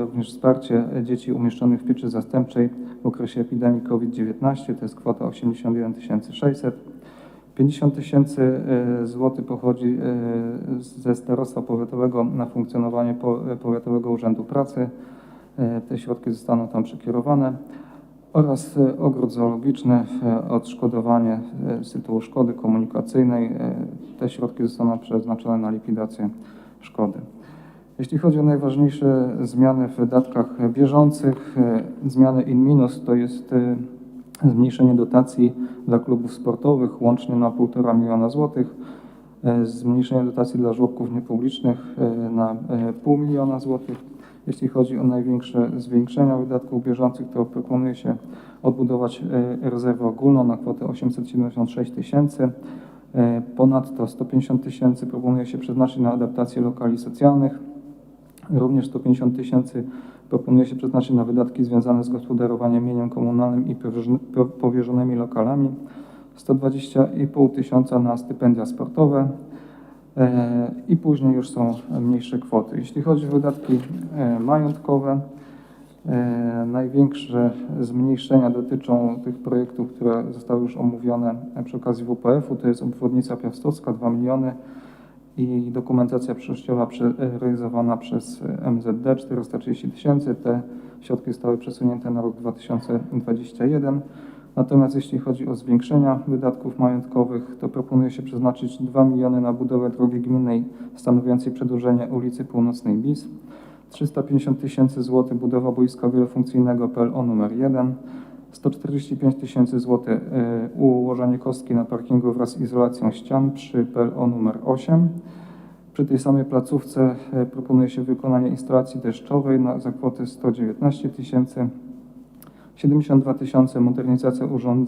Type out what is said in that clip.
Również wsparcie dzieci umieszczonych w pieczy zastępczej w okresie epidemii COVID-19 to jest kwota 81 600. 50 tysięcy e, złotych pochodzi e, ze starostwa powiatowego na funkcjonowanie po- Powiatowego Urzędu Pracy. E, Te środki zostaną tam przekierowane. Oraz e, ogród zoologiczny, e, odszkodowanie e, z tytułu szkody komunikacyjnej. E, Te środki zostaną przeznaczone na likwidację szkody. Jeśli chodzi o najważniejsze zmiany w wydatkach bieżących, e, zmiany in minus to jest e, zmniejszenie dotacji dla klubów sportowych łącznie na 1,5 miliona złotych, e, zmniejszenie dotacji dla żłobków niepublicznych na pół miliona złotych. Jeśli chodzi o największe zwiększenia wydatków bieżących, to proponuje się odbudować rezerwę ogólną na kwotę 876 tysięcy. Ponadto 150 tysięcy proponuje się przeznaczyć na adaptacje lokali socjalnych. Również 150 tysięcy proponuje się przeznaczyć na wydatki związane z gospodarowaniem mieniem komunalnym i powierz- po- powierzonymi lokalami. 120,5 tysiąca na stypendia sportowe. E, I później już są mniejsze kwoty. Jeśli chodzi o wydatki e, majątkowe, e, największe zmniejszenia dotyczą tych projektów, które zostały już omówione przy okazji WPF-u. To jest obwodnica Piastowska 2 miliony i dokumentacja przejściowa prze- realizowana przez MZD 430 tysięcy. Te środki zostały przesunięte na rok 2021. Natomiast jeśli chodzi o zwiększenia wydatków majątkowych, to proponuje się przeznaczyć 2 miliony na budowę drogi gminnej stanowiącej przedłużenie ulicy Północnej BIS, 350 tysięcy złotych budowa boiska wielofunkcyjnego PLO numer 1, 145 tysięcy złotych e, ułożenie kostki na parkingu wraz z izolacją ścian przy PLO numer 8. Przy tej samej placówce e, proponuje się wykonanie instalacji deszczowej na, za kwotę 119 tysięcy, 72 tysiące modernizacja urządzeń